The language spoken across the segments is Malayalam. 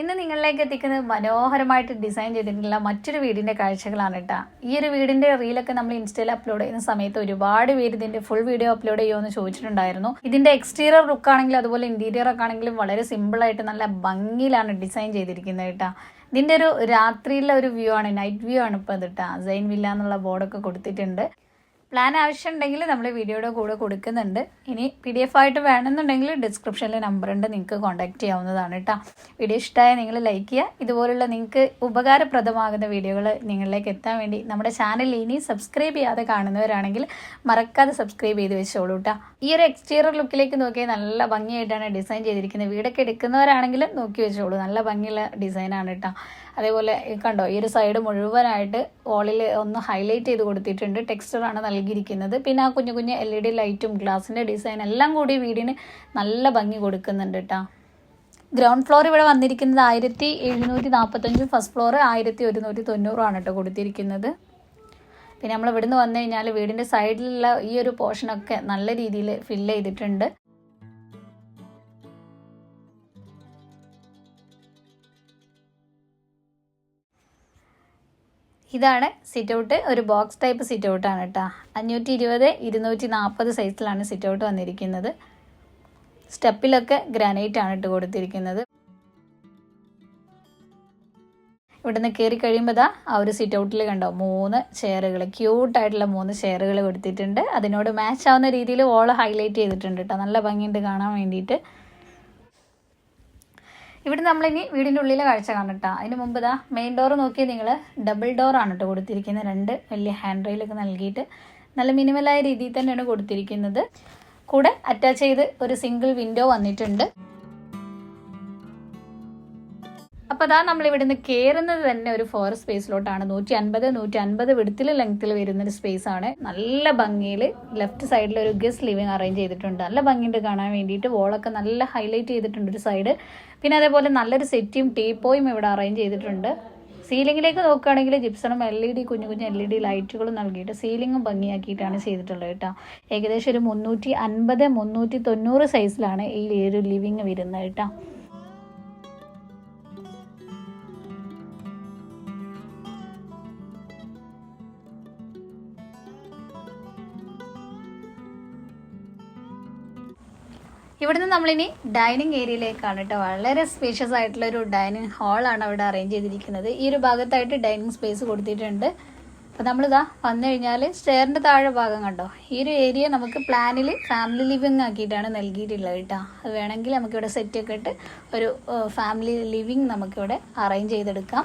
ഇന്ന് നിങ്ങളിലേക്ക് എത്തിക്കുന്നത് മനോഹരമായിട്ട് ഡിസൈൻ ചെയ്തിട്ടുള്ള മറ്റൊരു വീടിന്റെ കാഴ്ചകളാണ് കേട്ടോ ഈ ഒരു വീടിന്റെ റീലൊക്കെ നമ്മൾ ഇൻസ്റ്റയിൽ അപ്ലോഡ് ചെയ്യുന്ന സമയത്ത് ഒരുപാട് പേര് ഇതിന്റെ ഫുൾ വീഡിയോ അപ്ലോഡ് ചെയ്യുമെന്ന് ചോദിച്ചിട്ടുണ്ടായിരുന്നു. ഇതിന്റെ എക്സ്റ്റീരിയർ ലുക്ക് ആണെങ്കിലും അതുപോലെ ഇന്റീരിയർ ഒക്കെ ആണെങ്കിലും വളരെ സിമ്പിളായിട്ട് നല്ല ഭംഗിയിലാണ് ഡിസൈൻ ചെയ്തിരിക്കുന്നത് കേട്ടോ ഇതിന്റെ ഒരു രാത്രിയിലെ ഒരു വ്യൂ ആണ് നൈറ്റ് വ്യൂ ആണ് ഇപ്പോൾ ഇത് കേട്ടോ സൈൻ വില്ല എന്നുള്ള ബോർഡൊക്കെ കൊടുത്തിട്ടുണ്ട്. പ്ലാൻ ആവശ്യമുണ്ടെങ്കിൽ നമ്മൾ വീഡിയോയുടെ കൂടെ കൊടുക്കുന്നുണ്ട്. ഇനി പി ഡി എഫ് ആയിട്ട് വേണമെന്നുണ്ടെങ്കിൽ ഡിസ്ക്രിപ്ഷനിൽ നമ്പർ ഉണ്ട് നിങ്ങൾക്ക് കോൺടാക്ട് ചെയ്യാവുന്നതാണ് കേട്ടോ. വീഡിയോ ഇഷ്ടമായ നിങ്ങൾ ലൈക്ക് ചെയ്യുക. ഇതുപോലുള്ള നിങ്ങൾക്ക് ഉപകാരപ്രദമാകുന്ന വീഡിയോകൾ നിങ്ങളിലേക്ക് എത്താൻ വേണ്ടി നമ്മുടെ ചാനൽ ഇനി സബ്സ്ക്രൈബ് ചെയ്യാതെ കാണുന്നവരാണെങ്കിൽ മറക്കാതെ സബ്സ്ക്രൈബ് ചെയ്ത് വെച്ചോളൂ കേട്ടോ. ഈ ഒരു എക്സ്റ്റീരിയർ ലുക്കിലേക്ക് നോക്കിയാൽ നല്ല ഭംഗിയായിട്ടാണ് ഡിസൈൻ ചെയ്തിരിക്കുന്നത്. വീടൊക്കെ എടുക്കുന്നവരാണെങ്കിൽ നോക്കി വെച്ചോളൂ. നല്ല ഭംഗിയുള്ള ഡിസൈനാണ് കേട്ടോ. അതേപോലെ കണ്ടോ ഈ ഒരു സൈഡ് മുഴുവനായിട്ട് വാളിൽ ഒന്ന് ഹൈലൈറ്റ് ചെയ്ത് കൊടുത്തിട്ടുണ്ട്. ടെക്സ്ചറാണ് നൽകിയിരിക്കുന്നത് പിന്നെ ആ കുഞ്ഞു കുഞ്ഞു എൽ ഇ ഡി ലൈറ്റും ഗ്ലാസിന്റെ ഡിസൈൻ എല്ലാം കൂടി വീടിന് നല്ല ഭംഗി കൊടുക്കുന്നുണ്ട് കേട്ടോ ഗ്രൗണ്ട് ഫ്ലോർ ഇവിടെ വന്നിരിക്കുന്നത് ആയിരത്തി എഴുന്നൂറ്റി നാൽപ്പത്തഞ്ചും ഫസ്റ്റ് ഫ്ലോർ ആയിരത്തി ഒരുന്നൂറ്റി തൊണ്ണൂറുമാണ് കേട്ടോ കൊടുത്തിരിക്കുന്നത്. പിന്നെ നമ്മൾ ഇവിടുന്ന് വന്നു കഴിഞ്ഞാൽ വീടിന്റെ സൈഡിലുള്ള ഈ ഒരു പോർഷനൊക്കെ നല്ല രീതിയിൽ ഫില്ല് ചെയ്തിട്ടുണ്ട്. ഇതാണ് സിറ്റ് ഔട്ട് ഒരു ബോക്സ് ടൈപ്പ് സിറ്റ് ഔട്ടാണ് കേട്ടോ അഞ്ഞൂറ്റി ഇരുപത് ഇരുന്നൂറ്റി നാൽപ്പത് സൈസിലാണ് സിറ്റ് ഔട്ട് വന്നിരിക്കുന്നത്. സ്റ്റെപ്പിലൊക്കെ ഗ്രാനൈറ്റ് ആണ് ഇട്ട് കൊടുത്തിരിക്കുന്നത്. ഇവിടുന്ന് കയറി കഴിയുമ്പോൾ ദാ ആ ഒരു സിറ്റ് ഔട്ടിൽ കണ്ടോ മൂന്ന് ചെയറുകൾ ക്യൂട്ടായിട്ടുള്ള മൂന്ന് ചെയറുകൾ കൊടുത്തിട്ടുണ്ട്. അതിനോട് മാച്ച് ആവുന്ന രീതിയിൽ ഓൾ ഹൈലൈറ്റ് ചെയ്തിട്ടുണ്ട് കേട്ടോ നല്ല ഭംഗിയുണ്ട് കാണാൻ വേണ്ടിയിട്ട്. ഇവിടെ നമ്മളിനി വീടിന്റെ ഉള്ളിലെ കാഴ്ച കാണട്ടോ അതിന് മുമ്പ് ഇതാ മെയിൻ ഡോർ നോക്കി നിങ്ങൾ ഡബിൾ ഡോർ ആണ് കേട്ടോ കൊടുത്തിരിക്കുന്നത് രണ്ട് വലിയ ഹാൻഡ് റെയിലൊക്കെ നൽകിയിട്ട് നല്ല മിനിമലായ രീതിയിൽ തന്നെയാണ് കൊടുത്തിരിക്കുന്നത്. കൂടെ അറ്റാച്ച് ചെയ്ത് ഒരു സിംഗിൾ വിൻഡോ വന്നിട്ടുണ്ട്. അപ്പോൾ അതാ നമ്മൾ ഇവിടുന്ന് കയറുന്നത് തന്നെ ഒരു ഫോറസ്റ്റ് സ്പേസിലോട്ടാണ് നൂറ്റി അൻപത് നൂറ്റി അൻപത് വിടത്തിൽ ലെങ്ത്തിൽ വരുന്നൊരു സ്പേസ് ആണ്. നല്ല ഭംഗിയിൽ ലെഫ്റ്റ് സൈഡിൽ ഒരു ഗസ്റ്റ് ലിവിങ് അറേഞ്ച് ചെയ്തിട്ടുണ്ട്. നല്ല ഭംഗിയുണ്ട് കാണാൻ വേണ്ടിയിട്ട്. വോളൊക്കെ നല്ല ഹൈലൈറ്റ് ചെയ്തിട്ടുണ്ട് ഒരു സൈഡ് പിന്നെ അതേപോലെ നല്ലൊരു സെറ്റിയും ടീപ്പോയും ഇവിടെ അറേഞ്ച് ചെയ്തിട്ടുണ്ട്. സീലിംഗിലേക്ക് നോക്കുകയാണെങ്കിൽ ജിപ്സണും എൽ ഇ ഡി കുഞ്ഞു കുഞ്ഞു എൽ ഇ ഡി ലൈറ്റുകളും നൽകിയിട്ട് സീലിംഗും ഭംഗിയാക്കിയിട്ടാണ് ചെയ്തിട്ടുള്ളത് കേട്ടോ. ഏകദേശം ഒരു മുന്നൂറ്റി അൻപത് മുന്നൂറ്റി തൊണ്ണൂറ് സൈസിലാണ് ഈ ഒരു ലിവിങ് വരുന്നത് കേട്ടോ. ഇവിടുന്ന് നമ്മളിനി ഡൈനിങ് ഏരിയയിലേക്കാണ് കേട്ടോ. വളരെ സ്പേഷ്യസ് ആയിട്ടുള്ള ഒരു ഡൈനിങ് ഹാളാണ് അവിടെ അറേഞ്ച് ചെയ്തിരിക്കുന്നത്. ഈ ഒരു ഭാഗത്തായിട്ട് ഡൈനിങ് സ്പേസ് കൊടുത്തിട്ടുണ്ട്. അപ്പോൾ നമ്മളിതാ വന്നു കഴിഞ്ഞാൽ സ്റ്റെയറിന്റെ താഴെ ഭാഗം കണ്ടോ? ഈ ഒരു ഏരിയ നമുക്ക് പ്ലാനിൽ ഫാമിലി ലിവിങ് ആക്കിയിട്ടാണ് നൽകിയിട്ടുള്ളത് കേട്ടോ. അത് വേണമെങ്കിൽ നമുക്കിവിടെ സെറ്റ് ഒക്കെ ഇട്ട് ഒരു ഫാമിലി ലിവിങ് നമുക്കിവിടെ അറേഞ്ച് ചെയ്തെടുക്കാം.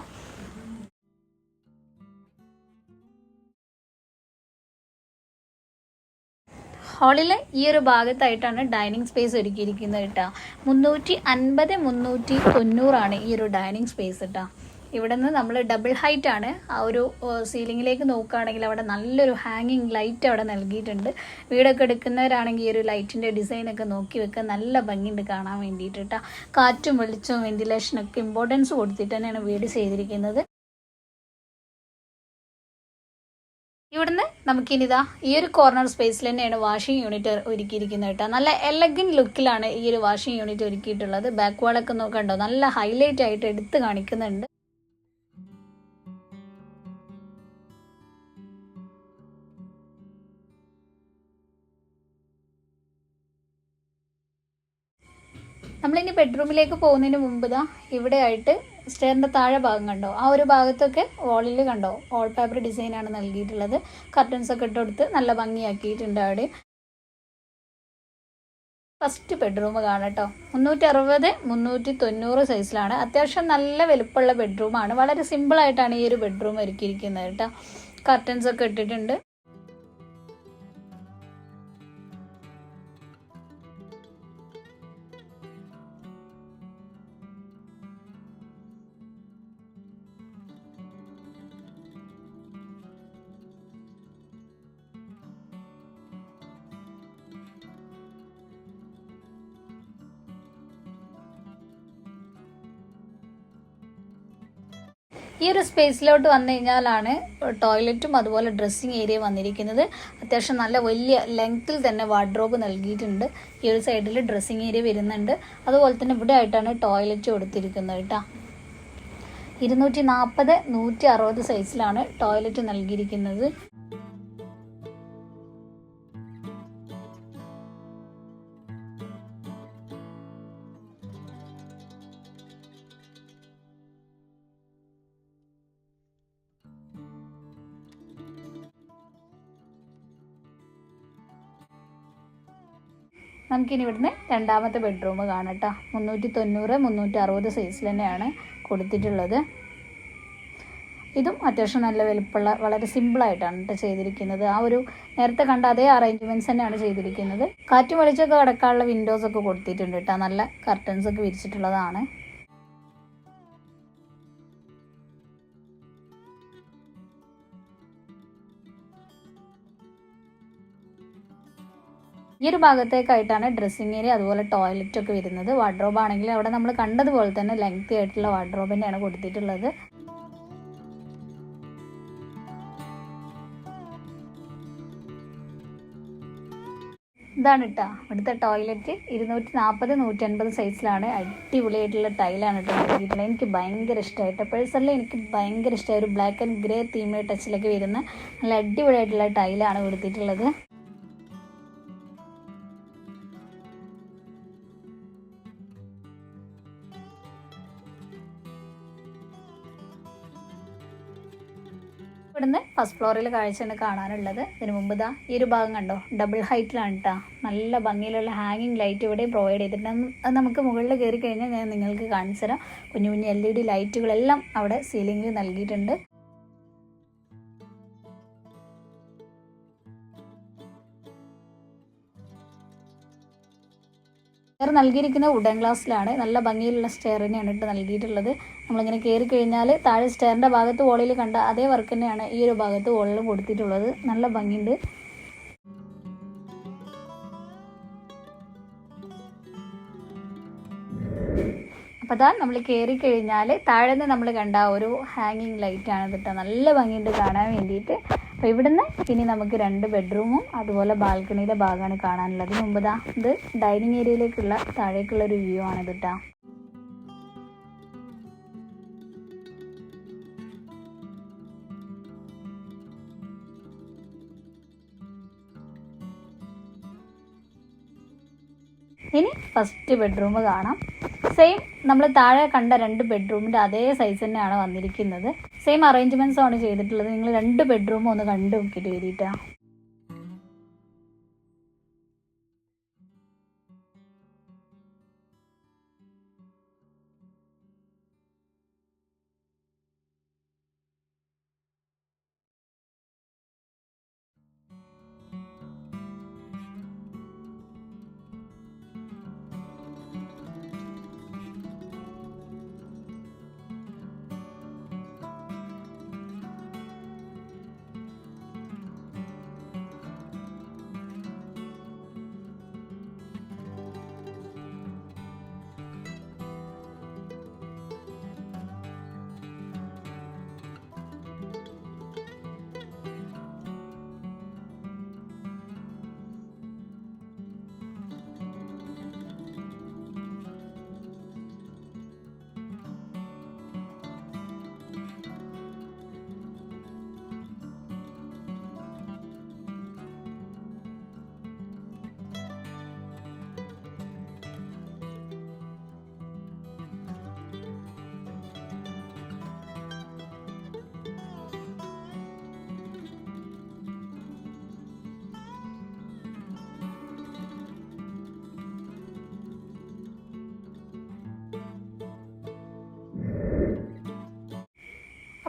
ഹാളിലെ ഈ ഒരു ഭാഗത്തായിട്ടാണ് ഡൈനിങ് സ്പേസ് ഒരുക്കിയിരിക്കുന്നത് കേട്ടോ. മുന്നൂറ്റി അൻപത് മുന്നൂറ്റി തൊണ്ണൂറാണ് ഈ ഒരു ഡൈനിങ് സ്പേസ് കേട്ടോ. ഇവിടെ നിന്ന് നമ്മൾ ഡബിൾ ഹൈറ്റ് ആണ്. ആ ഒരു സീലിങ്ങിലേക്ക് നോക്കുകയാണെങ്കിൽ അവിടെ നല്ലൊരു ഹാങ്ങിങ് ലൈറ്റ് അവിടെ നൽകിയിട്ടുണ്ട്. വീടൊക്കെ എടുക്കുന്നവരാണെങ്കിൽ ഈ ഒരു ലൈറ്റിന്റെ ഡിസൈനൊക്കെ നോക്കി വെക്കുക നല്ല ഭംഗിയുണ്ട് കാണാൻ വേണ്ടിയിട്ട് കേട്ടോ. കാറ്റും വെളിച്ചവും വെന്റിലേഷനൊക്കെ ഇമ്പോർട്ടൻസ് കൊടുത്തിട്ട് തന്നെയാണ് വീട് ചെയ്തിരിക്കുന്നത്. ഇവിടുന്ന് നമുക്കിനിതാ ഈ ഒരു കോർണർ സ്പേസിൽ തന്നെയാണ് വാഷിംഗ് യൂണിറ്റ് ഒരുക്കിയിരിക്കുന്നത് കേട്ടോ. നല്ല എലഗൻ ലുക്കിലാണ് ഈ ഒരു വാഷിംഗ് യൂണിറ്റ് ഒരുക്കിയിട്ടുള്ളത്. ബാക്ക് വാളൊക്കെ നോക്കണ്ടോ? നല്ല ഹൈലൈറ്റ് ആയിട്ട് എടുത്ത് കാണിക്കുന്നുണ്ട്. നമ്മളിനി ബെഡ്റൂമിലേക്ക് പോകുന്നതിന് മുമ്പ് ഇതാ ഇവിടെ ആയിട്ട് സ്റ്റെയറിന്റെ താഴെ ഭാഗം കണ്ടോ? ആ ഒരു ഭാഗത്തൊക്കെ വാളിൽ കണ്ടോ? വാൾ പേപ്പർ ഡിസൈനാണ് നൽകിയിട്ടുള്ളത്. കർട്ടൻസ് ഒക്കെ ഇട്ടുകൊടുത്ത് നല്ല ഭംഗിയാക്കിയിട്ടുണ്ട് അവിടെ. ഫസ്റ്റ് ബെഡ്റൂം കാണട്ടോ മുന്നൂറ്റി അറുപത് മുന്നൂറ്റി തൊണ്ണൂറ് സൈസിലാണ് അത്യാവശ്യം നല്ല വലുപ്പമുള്ള ബെഡ്റൂമാണ് വളരെ സിമ്പിളായിട്ടാണ് ഈ ഒരു ബെഡ്റൂം ഒരുക്കിയിരിക്കുന്നത് കേട്ടോ. കർട്ടൻസ് ഒക്കെ ഇട്ടിട്ടുണ്ട്. ഈ ഒരു സ്പേസിലോട്ട് വന്നു കഴിഞ്ഞാലാണ് ടോയ്ലറ്റും അതുപോലെ ഡ്രസ്സിങ് ഏരിയ വന്നിരിക്കുന്നത്. അത്യാവശ്യം നല്ല വലിയ ലെങ്ത്തിൽ തന്നെ വാർഡ്രോബ് നൽകിയിട്ടുണ്ട്. ഈ ഒരു സൈഡിൽ ഡ്രസ്സിങ് ഏരിയ വരുന്നുണ്ട്. അതുപോലെ തന്നെ ഇവിടെ ആയിട്ടാണ് ടോയ്ലറ്റ് കൊടുത്തിരിക്കുന്നത് കേട്ടോ. ഇരുന്നൂറ്റി നാൽപ്പത് നൂറ്റി അറുപത് സൈസിലാണ് ടോയ്ലറ്റ് നൽകിയിരിക്കുന്നത്. നമുക്കിനി ഇവിടുന്ന് രണ്ടാമത്തെ ബെഡ്റൂം കാണാം കേട്ടോ മുന്നൂറ്റി തൊണ്ണൂറ് മുന്നൂറ്റി അറുപത് സൈസിൽ തന്നെയാണ് കൊടുത്തിട്ടുള്ളത്. ഇതും അത്യാവശ്യം നല്ല വലുപ്പമുള്ള വളരെ സിമ്പിളായിട്ടാണ് കേട്ടോ ചെയ്തിരിക്കുന്നത്. ആ ഒരു നേരത്തെ കണ്ട അതേ അറേഞ്ച്മെന്റ്സ് തന്നെയാണ് ചെയ്തിരിക്കുന്നത്. കാറ്റ് വെളിച്ചമൊക്കെ കിടക്കാനുള്ള വിൻഡോസ് ഒക്കെ കൊടുത്തിട്ടുണ്ട് കേട്ടോ നല്ല കർട്ടൻസ് ഒക്കെ വിരിച്ചിട്ടുള്ളതാണ്. ഈ ഒരു ഭാഗത്തേക്കായിട്ടാണ് ഡ്രസ്സിങ് ഏരിയ അതുപോലെ ടോയ്ലറ്റ് ഒക്കെ വരുന്നത്. വാർഡ്രോബ് ആണെങ്കിൽ അവിടെ നമ്മൾ കണ്ടതുപോലെ തന്നെ ലെങ്തി ആയിട്ടുള്ള വാർഡ്രോബ് തന്നെയാണ് കൊടുത്തിട്ടുള്ളത്. ഇതാണ് കേട്ടോ ഇവിടുത്തെ ടോയ്ലറ്റ് ഇരുന്നൂറ്റി നാൽപ്പത് നൂറ്റൻപത് സൈസിലാണ് അടിപൊളിയായിട്ടുള്ള ടൈലാണ് കേട്ടോ എനിക്ക് ഭയങ്കര ഇഷ്ടമായിട്ട് പേഴ്സണലി എനിക്ക് ഭയങ്കര ഇഷ്ടമായ ഒരു ബ്ലാക്ക് ആൻഡ് ഗ്രേ തീമിൽ ടച്ചിലൊക്കെ വരുന്ന നല്ല അടിപൊളിയായിട്ടുള്ള ടൈലാണ് കൊടുത്തിട്ടുള്ളത്. ഇവിടുന്ന് ഫസ്റ്റ് ഫ്ലോറിൽ കാഴ്ചയാണ് കാണാനുള്ളത്. ഇതിനു മുമ്പ് ഇതാ ഈ ഒരു ഭാഗം കണ്ടോ? ഡബിൾ ഹൈറ്റിലാണ് കേട്ടോ നല്ല ഭംഗിയിലുള്ള ഹാങ്ങിങ് ലൈറ്റ് ഇവിടെ പ്രൊവൈഡ് ചെയ്തിട്ടുണ്ട്. അത് നമുക്ക് മുകളിൽ കയറി കഴിഞ്ഞാൽ ഞാൻ നിങ്ങൾക്ക് കാണിച്ചു തരാം. കുഞ്ഞു കുഞ്ഞു എൽ ഇ ഡി ലൈറ്റുകളെല്ലാം അവിടെ സീലിംഗിൽ നൽകിയിട്ടുണ്ട്. സ്റ്റെയർ നൽകിയിരിക്കുന്ന വുഡൻ ഗ്ലാസ്സിലാണ് നല്ല ഭംഗിയിലുള്ള സ്റ്റെയർ തന്നെയാണ് ഇട്ട് നൽകിയിട്ടുള്ളത്. നമ്മളിങ്ങനെ കയറി കഴിഞ്ഞാൽ താഴെ സ്റ്റെയറിന്റെ ഭാഗത്ത് വോളിൽ കണ്ട അതേ വർക്ക് തന്നെയാണ് ഈ ഒരു ഭാഗത്ത് വോളിലും കൊടുത്തിട്ടുള്ളത്. നല്ല ഭംഗിയുണ്ട്. അപ്പോൾ അതാ നമ്മൾ കയറി കഴിഞ്ഞാൽ താഴെ നിന്ന് നമ്മൾ കണ്ട ഒരു ഹാങ്ങിങ് ലൈറ്റാണ് കിട്ടുക നല്ല ഭംഗിയുണ്ട് കാണാൻ വേണ്ടിയിട്ട്. അപ്പോൾ ഇവിടുന്ന് ഇനി നമുക്ക് രണ്ട് ബെഡ്റൂമും അതുപോലെ ബാൽക്കണിയുടെ ഭാഗമാണ് കാണാനുള്ളത്. മുമ്പ് ഇത് ഡൈനിങ് ഏരിയയിലേക്കുള്ള താഴേക്കുള്ള ഒരു വ്യൂ ആണ് കിട്ടുക കേട്ടോ ഫസ്റ്റ് ബെഡ്റൂം കാണാം. സെയിം നമ്മൾ താഴെ കണ്ട രണ്ട് ബെഡ്റൂമിന്റെ അതേ സൈസ് തന്നെയാണ് വന്നിരിക്കുന്നത്. സെയിം അറേഞ്ച്മെന്റ്സും ആണ് ചെയ്തിട്ടുള്ളത്. നിങ്ങൾ രണ്ട് ബെഡ്റൂമും ഒന്ന് കണ്ടു നോക്കിയിട്ട് വരിയിട്ടാ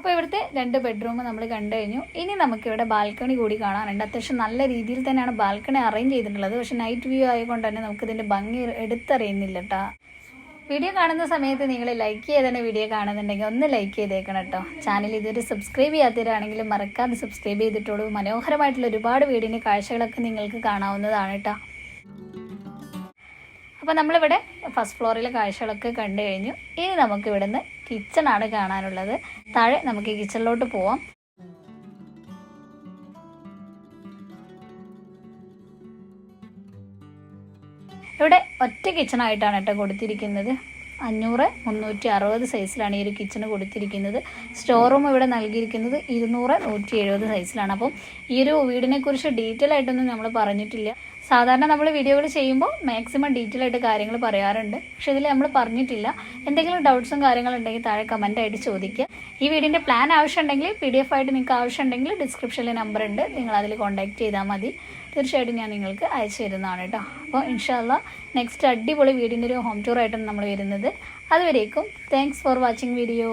അപ്പോൾ ഇവിടുത്തെ രണ്ട് ബെഡ്റൂം നമ്മൾ കണ്ടു കഴിഞ്ഞു. ഇനി നമുക്ക് ഇവിടെ ബാൽക്കണി കൂടി കാണാനുണ്ട്. അത്യാവശ്യം നല്ല രീതിയിൽ തന്നെയാണ് ബാൽക്കണി അറേഞ്ച് ചെയ്തിട്ടുള്ളത്. പക്ഷെ നൈറ്റ് വ്യൂ ആയതുകൊണ്ട് തന്നെ നമുക്കിതിന്റെ ഭംഗി എടുത്തറിയുന്നില്ല കേട്ടോ വീഡിയോ കാണുന്ന സമയത്ത് നിങ്ങൾ ലൈക്ക് ചെയ്താണ് വീഡിയോ കാണുന്നുണ്ടെങ്കിൽ ഒന്ന് ലൈക്ക് ചെയ്തേക്കണം കേട്ടോ ചാനൽ ഇതുവരെ സബ്സ്ക്രൈബ് ചെയ്യാത്തവരാണെങ്കിലും മറക്കാതെ സബ്സ്ക്രൈബ് ചെയ്തിട്ടുള്ളൂ മനോഹരമായിട്ടുള്ള ഒരുപാട് വീടിന്റെ കാഴ്ചകളൊക്കെ നിങ്ങൾക്ക് കാണാവുന്നതാണ് കേട്ടോ അപ്പോൾ നമ്മളിവിടെ ഫസ്റ്റ് ഫ്ലോറിലെ കാഴ്ചകളൊക്കെ കണ്ടു കഴിഞ്ഞു. ഇനി നമുക്ക് ഇവിടുന്ന് കിച്ചണാണ് കാണാനുള്ളത്. താഴെ നമുക്ക് കിച്ചണിലോട്ട് പോവാം. ഇവിടെ ഒറ്റ കിച്ചണായിട്ടാണ് കേട്ടോ കൊടുത്തിരിക്കുന്നത്. അഞ്ഞൂറ് മുന്നൂറ്റി അറുപത് സൈസിലാണ് ഈ ഒരു കിച്ചൺ കൊടുത്തിരിക്കുന്നത്. സ്റ്റോർ റൂം ഇവിടെ നൽകിയിരിക്കുന്നത് ഇരുന്നൂറ് നൂറ്റി എഴുപത് സൈസിലാണ് അപ്പം ഈ ഒരു വീടിനെക്കുറിച്ച് ഡീറ്റെയിൽ ആയിട്ടൊന്നും നമ്മൾ പറഞ്ഞിട്ടില്ല. സാധാരണ നമ്മൾ വീഡിയോകൾ ചെയ്യുമ്പോൾ മാക്സിമം ഡീറ്റെയിൽ ആയിട്ട് കാര്യങ്ങൾ പറയാറുണ്ട്. പക്ഷെ ഇതിൽ നമ്മൾ പറഞ്ഞിട്ടില്ല. എന്തെങ്കിലും ഡൗട്ട്സും കാര്യങ്ങളും ഉണ്ടെങ്കിൽ താഴെ കമന്റ് ആയിട്ട് ചോദിക്കുക. ഈ വീടിന്റെ പ്ലാൻ ആവശ്യമുണ്ടെങ്കിൽ പി ഡി എഫ് ആയിട്ട് നിങ്ങൾക്ക് ആവശ്യമുണ്ടെങ്കിൽ ഡിസ്ക്രിപ്ഷനിൽ നമ്പർ ഉണ്ട്. നിങ്ങൾ അതിൽ കോൺടാക്ട് ചെയ്താൽ മതി. തീർച്ചയായിട്ടും ഞാൻ നിങ്ങൾക്ക് അയച്ചു തരുന്നതാണ് കേട്ടോ അപ്പോൾ ഇൻഷാല്ല നെക്സ്റ്റ് അടിപൊളി വീടിന്റെ ഒരു ഹോം ടൂർ ആയിട്ടാണ് നമ്മൾ വരുന്നത്. അതുവരേക്കും താങ്ക്സ് ഫോർ വാച്ചിങ് വീഡിയോ